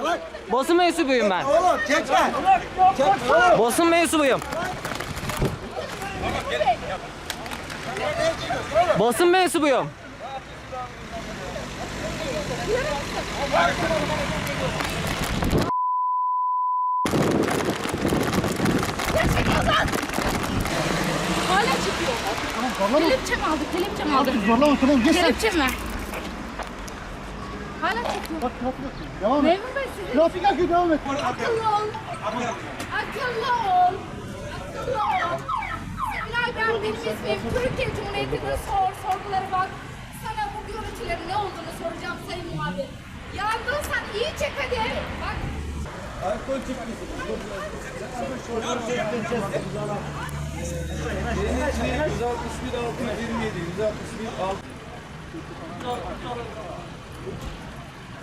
yok. Basın mensubuyum ben. Oğlum çekme. Çekme oğlum. Basın mensubuyum. Basın mensubuyum. Hala çıkıyor. Kelepçe mi aldık? Kelepçe mi aldık? Zorlama tamam geç sen. Kelepçe mi? Hala çıkıyor. Bak trafik akıyor. Devam et. Memur Bey sizin Trafik akıyor devam et. akıllı ol. Akıllı ol. Akıllı ol. Ben benim ismim. Türkiye Cumhuriyeti'nin sor, sorguları bak. Sana bu görüntülerin ne olduğunu soracağım Sayın Muhabir. Yandıysan iyi çek hadi. Bak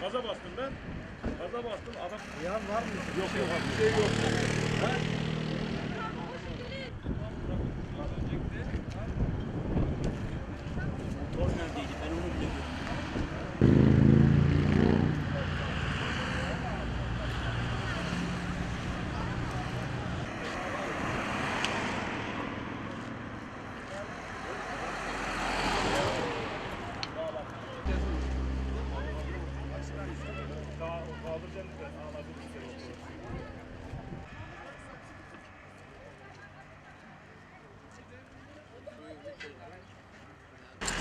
Gaza bastım ben. Gaza bastım adam. Yan var mı? Yok yok bir şey yok. Kaldıracağım ben. Anladım.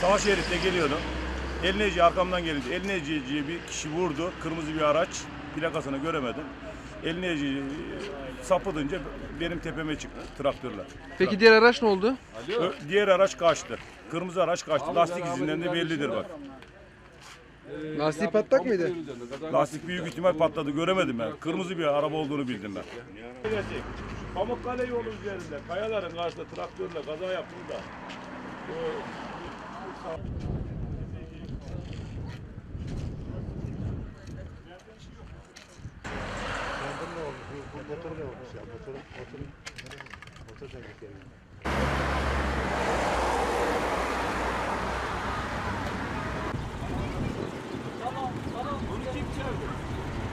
Savaş şeritte geliyordu. Elineci arkamdan gelince Elineci'ye bir kişi vurdu. Kırmızı bir araç. Plakasını göremedim. Elineci sapıdınca benim tepeme çıktı traktörler. Peki diğer araç ne oldu? Ö- Diğer araç kaçtı. Kırmızı araç kaçtı. Lastik izinden de bellidir bak. Lastiği patlak mıydı? Lastik büyük ihtimal patladı. Göremedim ben. Kırmızı bir araba olduğunu bildim ben. Pamukkale yolu üzerinde kayaların karşısında traktörle kaza yaptım da.